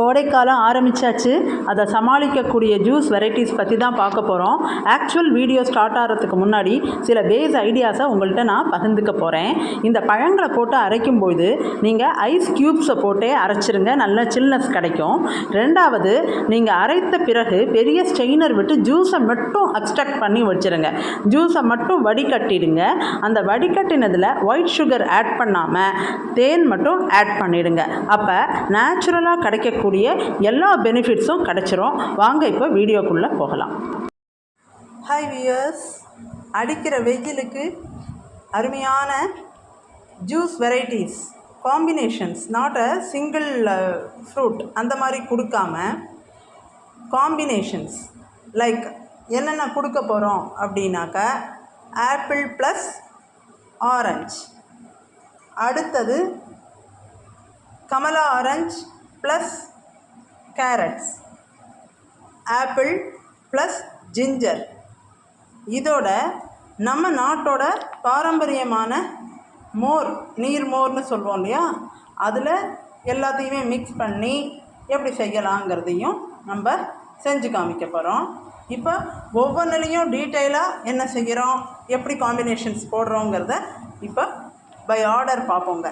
கோடைக்காலம் ஆரம்பிச்சாச்சு. அதை சமாளிக்கக்கூடிய ஜூஸ் வெரைட்டிஸ் பற்றி தான் பார்க்க போகிறோம் ஆக்சுவல் வீடியோ ஸ்டார்ட் ஆகிறதுக்கு முன்னாடி சில பேஸ் ஐடியாஸை உங்கள்கிட்ட நான் பகிர்ந்துக்க போகிறேன் இந்த பழங்களை போட்டு அரைக்கும்போது நீங்கள் ஐஸ் க்யூப்ஸை போட்டே அரைச்சிருங்க. நல்ல சில்னஸ் கிடைக்கும். ரெண்டாவது நீங்கள் அரைத்த பிறகு பெரிய ஸ்டெயினர் விட்டு ஜூஸை மட்டும் எக்ஸ்ட்ராக்ட் பண்ணி வச்சுருங்க. ஜூஸை மட்டும் வடிகட்டிடுங்க. அந்த வடிகட்டினதில் ஒயிட் சுகர் ஆட் பண்ணாமல் தேன் மட்டும் ஆட் பண்ணிடுங்க. அப்போ நேச்சுரலாக கிடைக்கக்கூடிய எல்லா பெனிஃபிட்ஸும் கிடைச்சிரும். வாங்க இப்போ வீடியோக்குள்ளே போகலாம். ஹாய் வியர்ஸ் அடிக்கிற வெயிலுக்கு அருமையான juice varieties combinations not a single fruit அந்த மாதிரி கொடுக்காம காம்பினேஷன்ஸ் லைக் என்னென்ன கொடுக்க போகிறோம் அப்படின்னாக்கா ஆப்பிள் ப்ளஸ் ஆரஞ்ச் அடுத்தது Kamala orange plus carrots apple plus ginger இதோட நம்ம நாட்டோட பாரம்பரியமான மோர் நீர் மோர்னு சொல்லுவோம் இல்லையா? அதில் எல்லாத்தையுமே மிக்ஸ் பண்ணி எப்படி செய்யலாங்கிறதையும் நம்ம செஞ்சு காமிக்க போகிறோம் இப்போ ஒவ்வொன்றுலேயும் டீட்டெயிலாக என்ன செய்கிறோம் எப்படி காம்பினேஷன்ஸ் போடுறோங்கிறத இப்போ பை ஆர்டர் பார்ப்போங்க.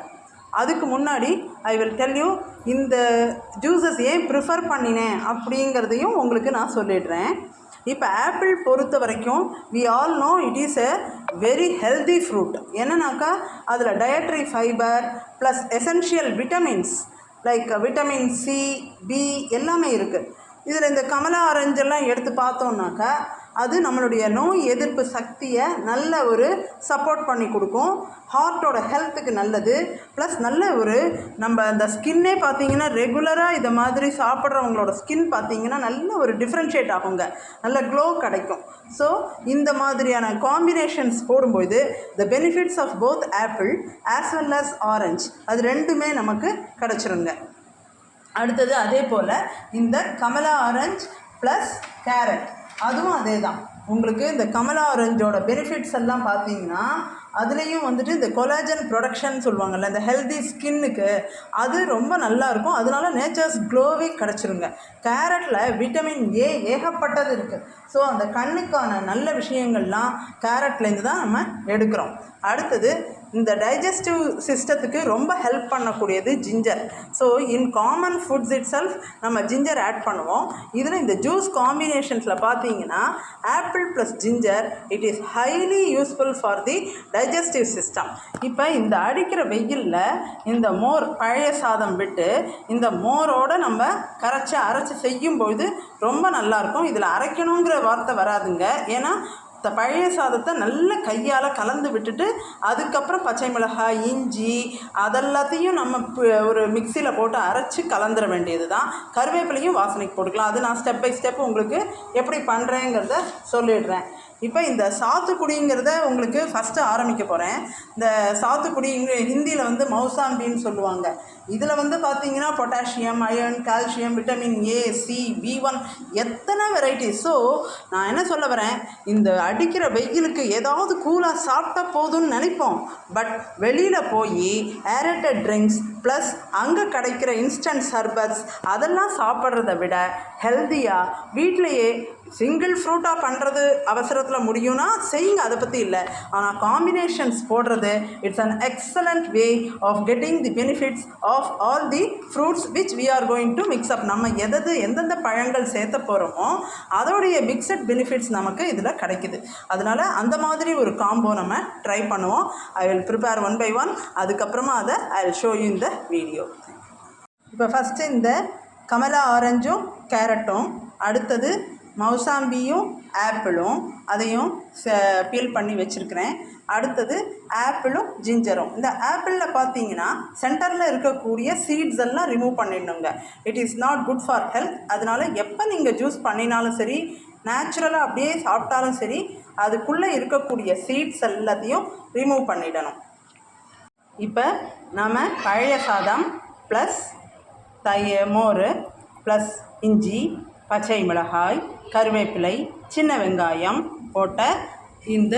அதுக்கு முன்னாடி ஐ வில் டெல் யூ இந்த ஜூஸஸ் ஏன் ப்ரிஃபர் பண்ணினேன் அப்படிங்கிறதையும் உங்களுக்கு நான் சொல்லிடுறேன். இப்போ ஆப்பிள் பொறுத்த வரைக்கும் we all know it is a very healthy fruit என்னன்னாக்கா அதில் dietary fibre plus essential vitamins like vitamin C B எல்லாமே இருக்குது இதில் இந்த கமலா ஆரஞ்செல்லாம் எடுத்து பார்த்தோம்னாக்கா அது நம்மளுடைய நோய் எதிர்ப்பு சக்தியை நல்ல ஒரு சப்போர்ட் பண்ணி கொடுக்கும். ஹார்ட்டோட ஹெல்த்துக்கு நல்லது. ப்ளஸ் நல்ல ஒரு நம்ம அந்த ஸ்கின்னே பார்த்தீங்கன்னா ரெகுலராக இதை மாதிரி சாப்பிட்றவங்களோட ஸ்கின் பார்த்தீங்கன்னா நல்ல ஒரு டிஃப்ரென்ஷியேட் ஆகுங்க. நல்ல க்ளோ கிடைக்கும். ஸோ இந்த மாதிரியான காம்பினேஷன்ஸ் போடும்போது the benefits of both apple as well as orange அது ரெண்டுமே நமக்கு கிடச்சிருங்க. அடுத்தது அதே போல் இந்த கமலா ஆரஞ்ச் ப்ளஸ் கேரட் அதுவும் அதே தான் உங்களுக்கு இந்த கமலா ஆரஞ்சோட பெனிஃபிட்ஸ் எல்லாம் பார்த்தீங்கன்னா அதுலேயும் வந்துட்டு இந்த கொலாஜன் ப்ரொடக்ஷன் சொல்லுவாங்கல்ல இந்த ஹெல்தி ஸ்கின்னுக்கு அது ரொம்ப நல்லா இருக்கும் அதனால நேச்சர்ஸ் க்ளோவே கிடச்சிருங்க. கேரட்டில் விட்டமின் ஏ ஏகப்பட்டது இருக்குது ஸோ அந்த கண்ணுக்கான நல்ல விஷயங்கள்லாம் கேரட்லேருந்து தான் நம்ம எடுக்கிறோம். அடுத்தது இந்த டைஜஸ்டிவ் சிஸ்டத்துக்கு ரொம்ப ஹெல்ப் பண்ணக்கூடியது ginger so in common foods itself நம்ம ஜிஞ்சர் ஆட் பண்ணுவோம். இதில் இந்த ஜூஸ் காம்பினேஷன்ஸில் பார்த்தீங்கன்னா apple plus ginger it is highly useful for the digestive system இப்போ இந்த அடிக்கிற வெயிலில் இந்த மோர் பழைய சாதம் விட்டு இந்த மோரோடு நம்ம கரைச்சி அரைச்சி செய்யும்பொழுது ரொம்ப நல்லாயிருக்கும். இதில் அரைக்கணுங்கிற வார்த்தை வராதுங்க. ஏன்னா இந்த பழைய சாதத்தை நல்ல கையால் கலந்து விட்டுட்டு அதுக்கப்புறம் பச்சை மிளகாய் இஞ்சி அதெல்லாத்தையும் நம்ம ஒரு மிக்சியில் போட்டு அரைச்சி கலந்துட வேண்டியது தான் கருவேப்பிலையும் வாசனைக்கு போட்டுக்கலாம். அது நான் ஸ்டெப் பை ஸ்டெப் உங்களுக்கு எப்படி பண்ணுறேங்கிறத சொல்லிடுறேன். இப்போ இந்த சாத்துக்குடிங்கிறத உங்களுக்கு ஃபஸ்ட்டு ஆரம்பிக்க போகிறேன் இந்த சாத்துக்குடி ஹிந்தியில் வந்து மௌசாம்பின்னு சொல்லுவாங்க. இதில் வந்து பார்த்தீங்கன்னா potassium iron calcium vitamin A C B one எத்தனை வெரைட்டிஸ் ஸோ நான் என்ன சொல்ல வரேன்? இந்த அடிக்கிற வெயிலுக்கு ஏதாவது கூலாக சாப்பிட்டா போதும்னு நினைப்போம். பட் வெளியில் போய் ஏரட்டட் ட்ரிங்க்ஸ் ப்ளஸ் அங்கே கிடைக்கிற இன்ஸ்டன்ட் சர்பத்ஸ் அதெல்லாம் சாப்பிட்றத விட ஹெல்த்தியாக வீட்டிலையே சிங்கிள் ஃப்ரூட்டாக பண்ணுறது அவசரத்தில் முடியும்னா செய்யுங்க அதை பற்றி இல்லை. ஆனால் காம்பினேஷன்ஸ் போடுறது it's an excellent way of getting the benefits of all the fruits which we are going to mix up நம்ம எதது எந்தெந்த பழங்கள் சேர்த்த போகிறோமோ அதோடைய மிக்சட் பெனிஃபிட்ஸ் நமக்கு இதில் கிடைக்குது. அதனால் அந்த மாதிரி ஒரு காம்போ நம்ம ட்ரை பண்ணுவோம். I will prepare one by one அதுக்கப்புறமா அதை ஐ வில் ஷோ யூ இந்த வீடியோ இப்போ ஃபஸ்ட்டு இந்த கமலா ஆரஞ்சும் கேரட்டும் அடுத்தது மௌசாம்பியும் ஆப்பிளும் அதையும் பீல் பண்ணி வச்சுருக்கிறேன். அடுத்தது ஆப்பிளும் ஜிஞ்சரும். இந்த ஆப்பிளில் பார்த்தீங்கன்னா சென்டரில் இருக்கக்கூடிய சீட்ஸ் எல்லாம் remove பண்ணிடணுங்க. It is not good for health அதனால் எப்போ நீங்கள் ஜூஸ் பண்ணினாலும் சரி நேச்சுரலாக அப்படியே சாப்பிட்டாலும் சரி அதுக்குள்ளே இருக்கக்கூடிய சீட்ஸ் எல்லாத்தையும் ரிமூவ் பண்ணிடணும். இப்போ நாம் பழைய சாதம் ப்ளஸ் தய மோர் ப்ளஸ் இஞ்சி பச்சை மிளகாய் கருவேப்பிலை சின்ன வெங்காயம் போட்ட இந்த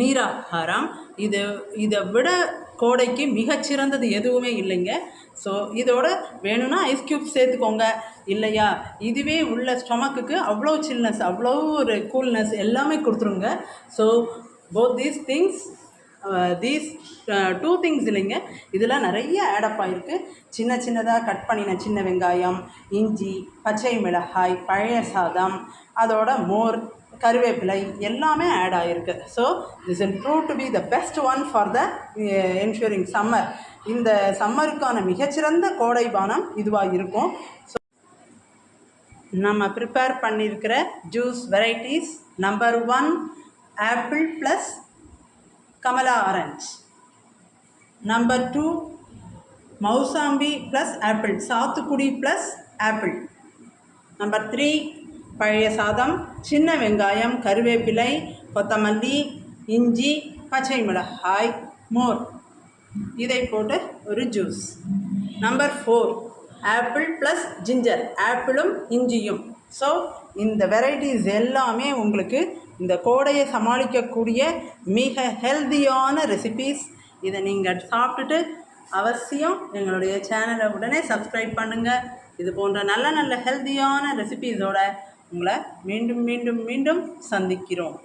நீராகாரம். இது இதை விட கோடைக்கு மிகச்சிறந்தது எதுவுமே இல்லைங்க. ஸோ இதோட வேணும்னா ஐஸ் க்யூப் சேர்த்துக்கோங்க. இல்லையா? இதுவே உள்ள ஸ்டொமக்குக்கு அவ்வளோ சில்னஸ் அவ்வளோ ஒரு கூல்னஸ் எல்லாமே கொடுத்துருங்க. So both these things these two things இல்லைங்க. இதில் நிறைய ஆடப் ஆகிருக்கு சின்ன சின்னதாக கட் பண்ணின சின்ன வெங்காயம் இஞ்சி பச்சை மிளகாய் பழைய சாதம் அதோட மோர் கருவேப்பிலை எல்லாமே ஆட் ஆகிருக்கு so this in prove to be the best one for the ensuring summer இந்த சம்மருக்கான மிகச்சிறந்த கோடை பானம் இதுவாக இருக்கும். ஸோ நம்ம ப்ரிப்பேர் பண்ணியிருக்கிற juice varieties number one apple plus Kamala orange. Number two mosambi plus apple சாத்துக்குடி ப்ளஸ் ஆப்பிள் நம்பர் த்ரீ பழைய சாதம் சின்ன வெங்காயம் கருவேப்பிலை கொத்தமல்லி இஞ்சி பச்சை மிளகாய் மோர். இதை போட்டு ஒரு juice number four apple plus ginger ஆப்பிளும் இஞ்சியும். ஸோ இந்த வெரைட்டிஸ் எல்லாமே உங்களுக்கு இந்த கோடையை சமாளிக்கக்கூடிய மிக ஹெல்தியான ரெசிபீஸ் இதை நீங்கள் சாப்பிட்டுட்டு அவசியம் எங்களுடைய சேனலை உடனே சப்ஸ்கிரைப் பண்ணுங்கள் இது போன்ற நல்ல நல்ல ஹெல்தியான ரெசிபீஸோட உங்களை மீண்டும் மீண்டும் மீண்டும் சந்திக்கிறோம்.